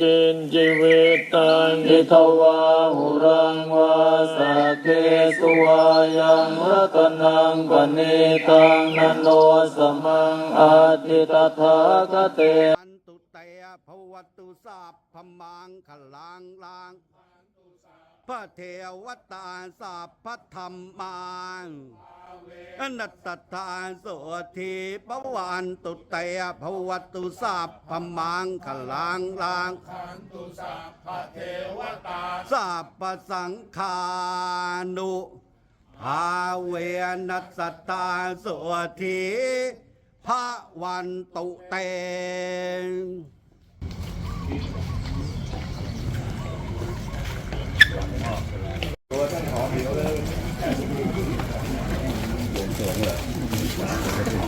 จินจิวิตังอิทวาหุรังวาสเกสุวายังรัตนังปณิตังนโนสมังอาทิตถาคเตอันตุเตภวตุสาพพมังขลังลังพระเทวตาสัพพธรรมัง นัตตตาโสทีปวันตุเตภวตุสาพพมังขลังลังสัพพสังฆานุภาเวนัสสตาโสทีพระวันตุเต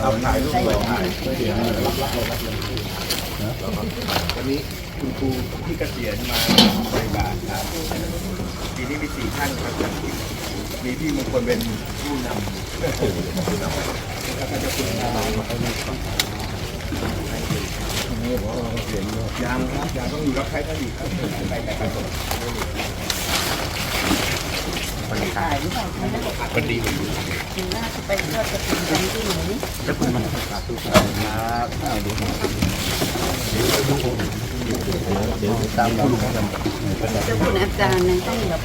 เอาถ่ายรูปเลยถ่ายวันนี้คุณครูที่เกษียณมาบริบาทครับปีนี้มีสี่ท่านครับมีพี่มงคลเป็นผู้นำแล้วก็จะคุณยังครับยังต้องอยู่รับใช้ท่านอีกครับไปแต่ไป ก่อนถ่ายหรือเปล่าไม่ได้บอกมันดีมันดีถึงหน้าจะไปทอดกระถิ่นกันที่ไหนแล้วคุณมันสาธุครับเดี๋ยวเดี๋ยวตามเรากันเจ้าคุณอาจารย์เนี่ยต้องแบบ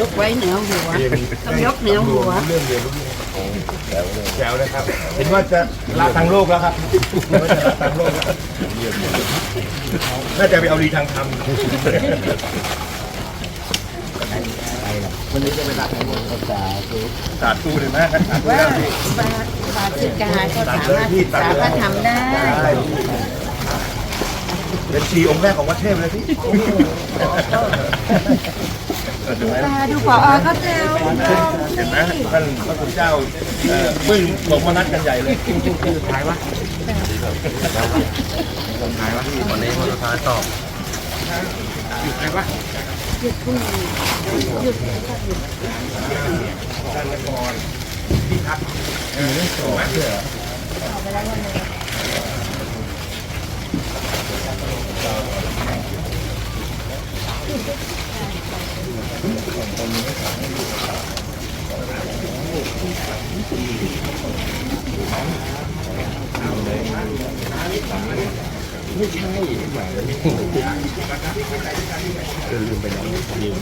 ยกไว้เหนือหัวต้องยกเหนือหัวเรื่องเรียนรู้แจ๋วนะครับ เห็นว่าจะละทางโลกแล้วครับเห็นว่าจะละทางโลกแล้วน่าจะไปเอาดีทางธรรม วันนี้จะไปรับในวันภาธุสาธุเลยนะสาธุว่าแล้วพี่บาบาสิกาก็สามารถศึกษาพระธรรมได้เป็นชีองค์แรกของวัดเทพเลยพี่ดูตาดูปอเขาเจ้าเห็นไหมท่านพระคุณเจ้าเอ่อเพิ่งลงมานัดกันใหญ่เลยถ่ายวะถ่ายวะวันนี้วันสุดท้ายตอบหยุดไหมวะ หยุดพรุ่งนี้หยุดท่านละครพี่ทักเออถูกไหมลืมไปแล้วลืมอยู่อะ ไม่ใช่ไม่หมายถึงลืมไปแล้วลืม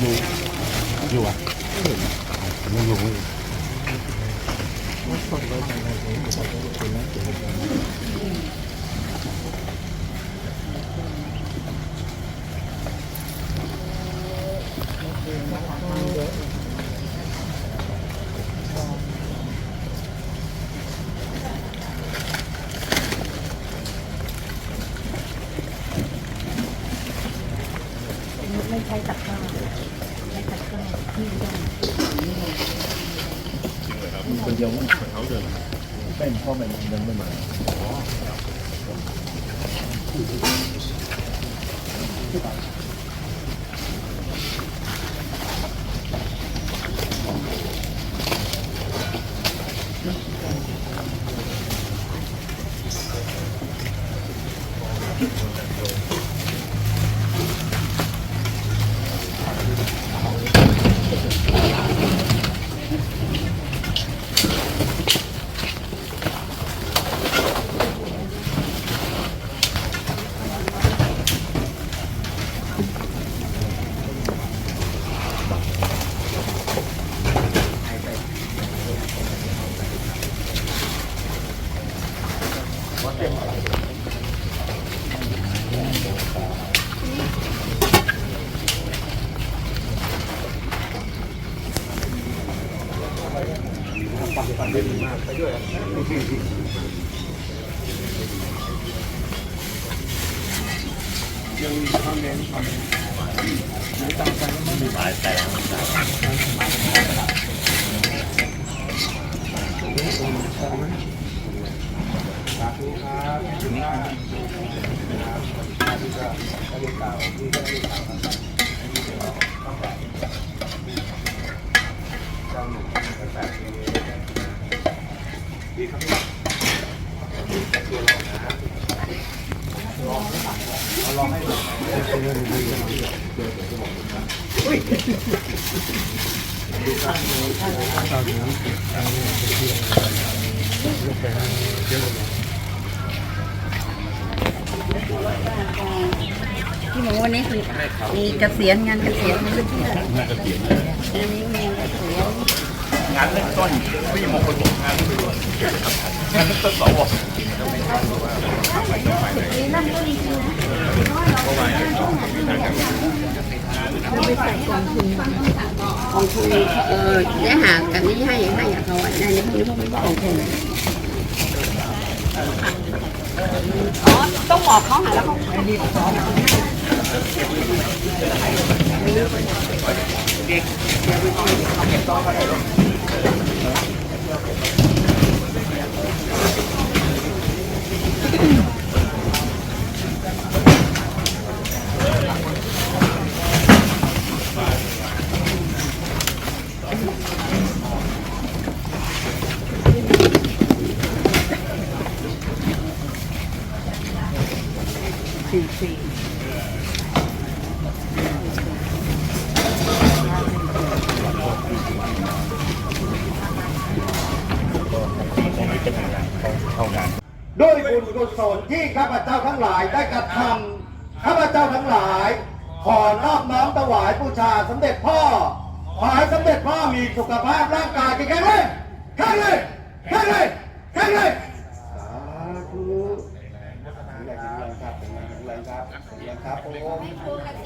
有有啊。 ใช้ตักข้าวใช้ตักข้าวที่ต้องคนเดียวมั้งเขาเดินเป็นพ่อแม่ยังไม่มาเที่บอกว่าวันนี้ คือมีเกษียณงานเกษียณไม่ใช่เหรองานเกษียณอันนี้งานเกษียณ งานเริ่มต้นพี่มงคลบอกงานเริ่มต้นงานเริ่มต้นสวนี่นั่นก็ดีนะเราไปใส่กองทุนกองทุนเออได้หากันนี่ให้ให้กับเขาอะในนี้พวกนี้พวกนี้กองทุนอ๋อต้องบอกเขาหาแล้วเขาสี่สี่ด้วยบุ two feet. ญกุศลที่ข้าพเจ้าทั้งหลายได้กระทำข้าพเจ้าทั้งหลาย ขอนอบน้อมถวายบูชาสมเด็จพ่อขอให้สมเด็จพ่อมีสุขภาพร่างกายแข็งแรงแข็งแรงแข็งแรงแข็งแรงสาธุแข็งแรงครับแข็งแรงครับแข็งแรงครับผม